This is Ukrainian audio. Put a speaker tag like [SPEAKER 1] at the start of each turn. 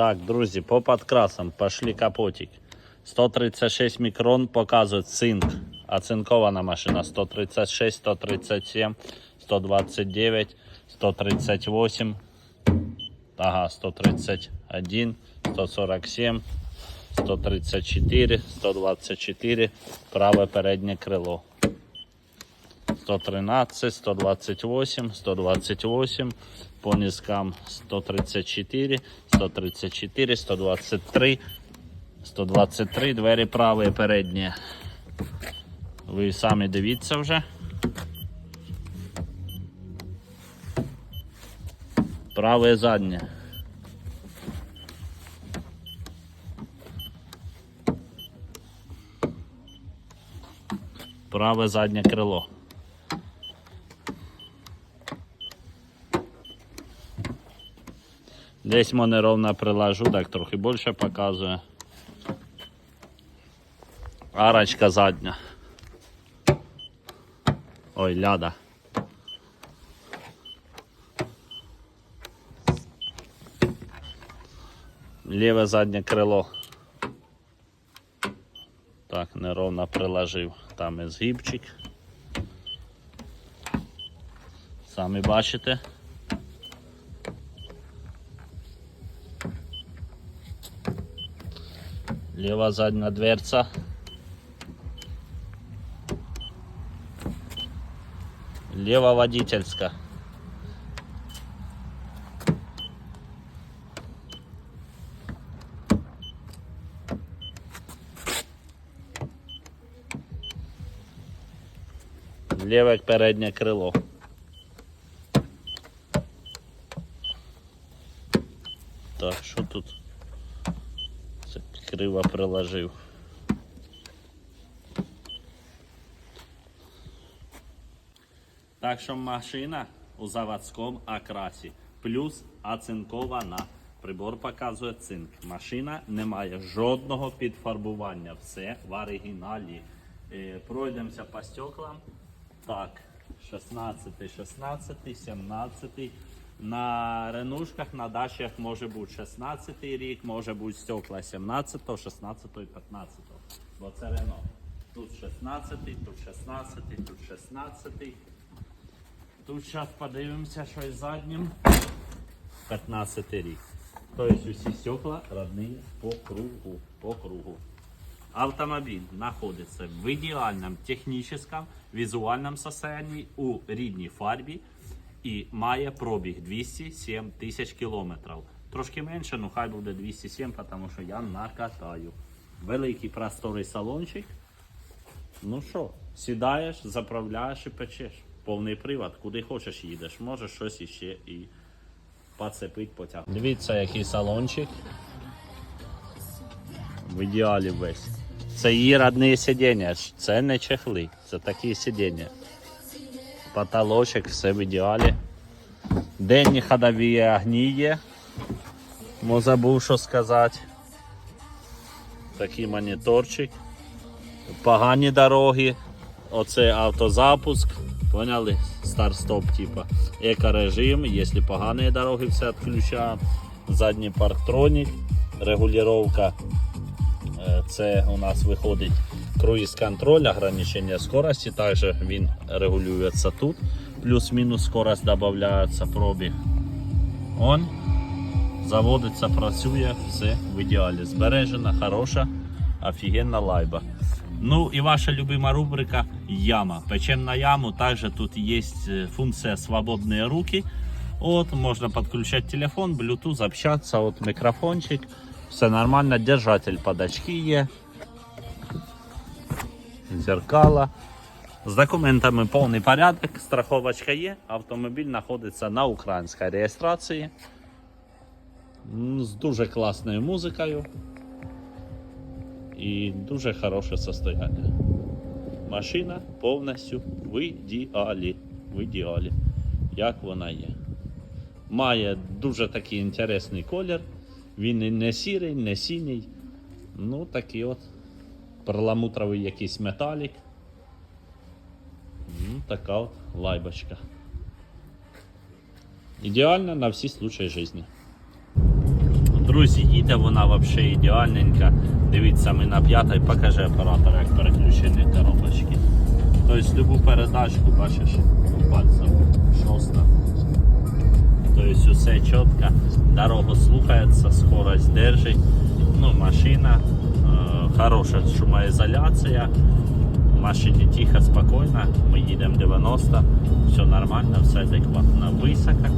[SPEAKER 1] Так, друзі, по подкрасам пошли капотик. 136 мікрон показує цинк. Оцинкована машина 136, 137, 129, 138, ага, 131, 147, 134, 124, праве переднє крило. 113, 128, 128, по низкам 134, 134, 123, 123, двері праві передні. Ви самі дивіться вже. Праве заднє. Праве заднє крило. Десь мене ровно приложу, так трохи більше показує. Арочка задня. Ой, ляда. Ліве заднє крило. Так, неровно приложив. Там і згибчик. Самі бачите. Лева задняя дверца. Лево водительская. Леве переднє крило. Так, що тут? Криво приложив. Так що машина у заводському окрасі. Плюс оцинкована. Прибор показує цинк. Машина не має жодного підфарбування. Все в оригіналі. Е, пройдемося по стеклам. Так, 16, 16, 17. На ренушках, на дачах може бути 16 рік, може бути стекла 17, 16, і 15. Бо це Рено. Тут 16, тут 16, тут 16. Тут зараз подивимося, що із заднім. 15 рік. Тобто усі стекла родні по кругу. По кругу. Автомобиль находится в идеальном техническом, визуальном состоянии у рідній фарбі і має пробіг 207 тисяч кілометрів. Трошки менше, ну хай буде 207, тому що я накатаю. Великий просторий салончик. Ну що, сідаєш, заправляєш і печеш. Повний привод, куди хочеш їдеш. Можеш щось іще і поцепить потяг. Дивіться, який салончик. В ідеалі весь. Це її родні сидіння, це не чехли, це такі сидіння. Потолочок, все в ідеалі. Денні ходові огні є. Мо забув що сказати. Такий моніторчик. Погані дороги. Оце автозапуск. Поняли? Старт-стоп типа. Екорежим. Якщо погані дороги, все відключаємо. Задній парктронік. Регулювання Е, Це у нас виходить круїз контроль, ограничення скорості. Також він регулюється тут. Плюс-мінус скорость додається пробіг. Он заводиться, працює, все в ідеалі. Збережена, хороша, офігенна лайба. Ну і ваша любима рубрика яма. Печем на яму. Також тут є функція свободні руки. От, можна підключати телефон, Bluetooth, общатися, от мікрофончик. Все нормально, держатель под очки є. Зеркала. З документами повний порядок, страховочка є, автомобіль знаходиться на українській реєстрації. З дуже класною музикою. І дуже хороше состояние. Машина повністю в ідеалі. В ідеалі. Як вона є. Має дуже такий інтересний колір. Він не сірий, не синій. Ну, такий от перламутровий якийсь металік. Така от лайбочка. Ідеально на всі случаї життя. Друзі, їде вона взагалі ідеальненька. Дивіться, ми на п'ятій, покажи оператор, як переключені коробочки. Тобто любу передачку, бачиш, пальцем шоста. Тобто все чітко, дорогу слухається, скорость держить. Ну, машина, хороша шумоізоляція. В машині тихо, спокійно. Ми їдемо 90, все нормально, все адекватно. Висока,